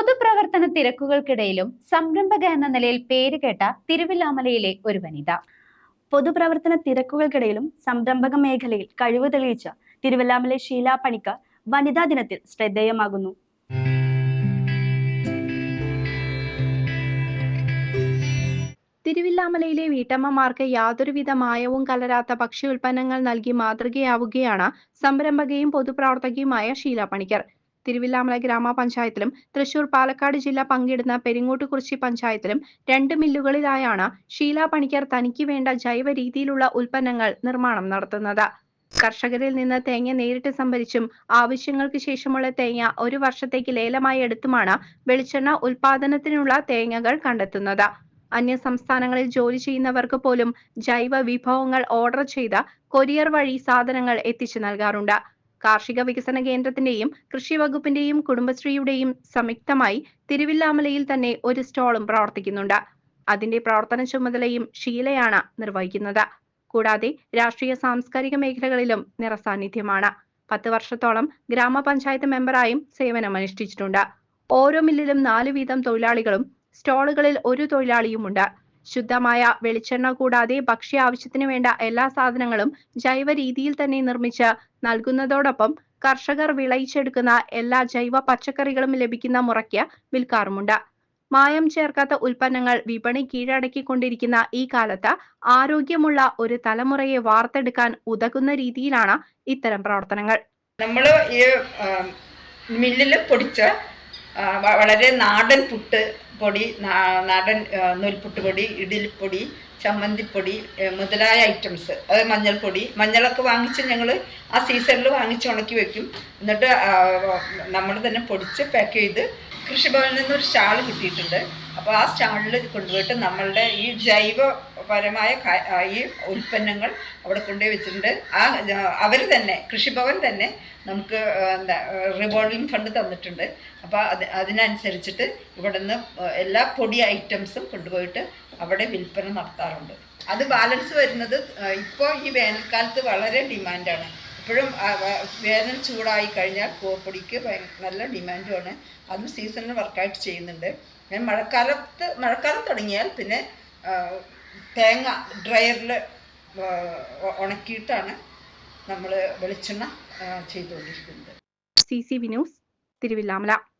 പൊതുപ്രവർത്തന തിരക്കുകൾക്കിടയിലും സംരംഭക എന്ന നിലയിൽ പേര് കേട്ട തിരുവില്ലാമലയിലെ ഒരു വനിത. പൊതുപ്രവർത്തന തിരക്കുകൾക്കിടയിലും സംരംഭക മേഖലയിൽ കഴിവ് തെളിയിച്ച തിരുവല്ലാമലെ ഷീല പണിക്കർ വനിതാ ദിനത്തിൽ ശ്രദ്ധേയമാകുന്നു. തിരുവില്ലാമലയിലെ വീട്ടമ്മമാർക്ക് യാതൊരുവിധ മായവും കലരാത്ത ഭക്ഷ്യ ഉൽപ്പന്നങ്ങൾ നൽകി മാതൃകയാവുകയാണ് സംരംഭകയും പൊതുപ്രവർത്തകയുമായ ഷീല പണിക്കർ. തിരുവില്ലാമല ഗ്രാമപഞ്ചായത്തിലും തൃശൂർ പാലക്കാട് ജില്ല പങ്കിടുന്ന പെരിങ്ങോട്ടുകുറിച്ചി പഞ്ചായത്തിലും രണ്ട് മില്ലുകളിലായാണ് ഷീല പണിക്കർ തനിക്ക് വേണ്ട ജൈവ രീതിയിലുള്ള ഉൽപ്പന്നങ്ങൾ നിർമ്മാണം നടത്തുന്നത്. കർഷകരിൽ നിന്ന് തേങ്ങ നേരിട്ട് സംഭരിച്ചും ആവശ്യങ്ങൾക്ക് ശേഷമുള്ള തേങ്ങ ഒരു വർഷത്തേക്ക് ലേലമായി എടുത്തുമാണ് വെളിച്ചെണ്ണ ഉൽപാദനത്തിനുള്ള തേങ്ങകൾ കണ്ടെത്തുന്നത്. അന്യ സംസ്ഥാനങ്ങളിൽ ജോലി ചെയ്യുന്നവർക്ക് പോലും ജൈവ വിഭവങ്ങൾ ഓർഡർ ചെയ്ത് കൊറിയർ വഴി സാധനങ്ങൾ എത്തിച്ചു നൽകാറുണ്ട്. കാർഷിക വികസന കേന്ദ്രത്തിന്റെയും കൃഷി വകുപ്പിന്റെയും കുടുംബശ്രീയുടെയും സംയുക്തമായി തിരുവില്ലാമലയിൽ തന്നെ ഒരു സ്റ്റോളും പ്രവർത്തിക്കുന്നുണ്ട്. അതിന്റെ പ്രവർത്തന ചുമതലയും ഷീലയാണ് നിർവഹിക്കുന്നത്. കൂടാതെ രാഷ്ട്രീയ സാംസ്കാരിക മേഖലകളിലും നിറസാന്നിധ്യമാണ്. പത്ത് വർഷത്തോളം ഗ്രാമപഞ്ചായത്ത് മെമ്പറായും സേവനമനുഷ്ഠിച്ചിട്ടുണ്ട്. ഓരോ മില്ലിലും നാല് വീതം തൊഴിലാളികളും സ്റ്റോളുകളിൽ ഒരു തൊഴിലാളിയുമുണ്ട്. ശുദ്ധമായ വെളിച്ചെണ്ണ കൂടാതെ ഭക്ഷ്യ ആവശ്യത്തിന് വേണ്ട എല്ലാ സാധനങ്ങളും ജൈവ രീതിയിൽ തന്നെ നിർമ്മിച്ച് നൽകുന്നതോടൊപ്പം കർഷകർ വിളയിച്ചെടുക്കുന്ന എല്ലാ ജൈവ പച്ചക്കറികളും ലഭിക്കുന്ന മുറയ്ക്ക് വിൽക്കാറുമുണ്ട്. മായം ചേർക്കാത്ത ഉൽപ്പന്നങ്ങൾ വിപണി കീഴടക്കിക്കൊണ്ടിരിക്കുന്ന ഈ കാലത്ത് ആരോഗ്യമുള്ള ഒരു തലമുറയെ വാർത്തെടുക്കാൻ ഉതകുന്ന രീതിയിലാണ് ഇത്തരം പ്രവർത്തനങ്ങൾ. നമ്മൾ ഈ മില്ലിൽ പൊടിച്ച വളരെ നാടൻ പുട്ട് പൊടി നാടൻ നൂൽപുട്ട് പൊടി ഇഡലിപ്പൊടി ചമ്മന്തിപ്പൊടി മുതലായ ഐറ്റംസ്. അത് മഞ്ഞൾപ്പൊടി. മഞ്ഞളൊക്കെ വാങ്ങിച്ച് ഞങ്ങൾ ആ സീസണിൽ വാങ്ങിച്ച് ഉണക്കി വെക്കും. എന്നിട്ട് നമ്മൾ തന്നെ പൊടിച്ച് പാക്ക് ചെയ്ത് കൃഷിഭവനിൽ നിന്ന് ഒരു ഷാൾ കിട്ടിയിട്ടുണ്ട്. അപ്പോൾ ആ ഷാളിൽ കൊണ്ടുപോയിട്ട് നമ്മളുടെ ഈ ജൈവപരമായ ആ, ഈ ഉൽപ്പന്നങ്ങൾ അവിടെ കൊണ്ടുപോയി വെച്ചിട്ടുണ്ട്. ആ അവർ തന്നെ കൃഷിഭവൻ തന്നെ നമുക്ക് എന്താ റിവോൾവിംഗ് ഫണ്ട് തന്നിട്ടുണ്ട്. അപ്പോൾ അത് അതിനനുസരിച്ചിട്ട് ഇവിടെ നിന്ന് എല്ലാ പൊടി ഐറ്റംസും കൊണ്ടുപോയിട്ട് അവിടെ വിൽപ്പന നടത്താറുണ്ട്. അത് ബാലൻസ് വരുന്നത് ഇപ്പോൾ ഈ വേനൽക്കാലത്ത് വളരെ ഡിമാൻഡാണ് ഇപ്പോഴും വേനൽ ചൂടായി കഴിഞ്ഞാൽ കൂവപ്പൊടിക്ക് നല്ല ഡിമാൻഡുമാണ് അതും സീസണിൽ വർക്കായിട്ട് ചെയ്യുന്നുണ്ട്. ഞാൻ മഴക്കാലത്ത് മഴക്കാലം തുടങ്ങിയാൽ പിന്നെ തേങ്ങ ഡ്രയറിൽ ഉണക്കിയിട്ടാണ് നമ്മൾ വെളിച്ചെണ്ണ ചെയ്തുകൊണ്ടിരിക്കുന്നത്. C C V news Thiruvilwamala.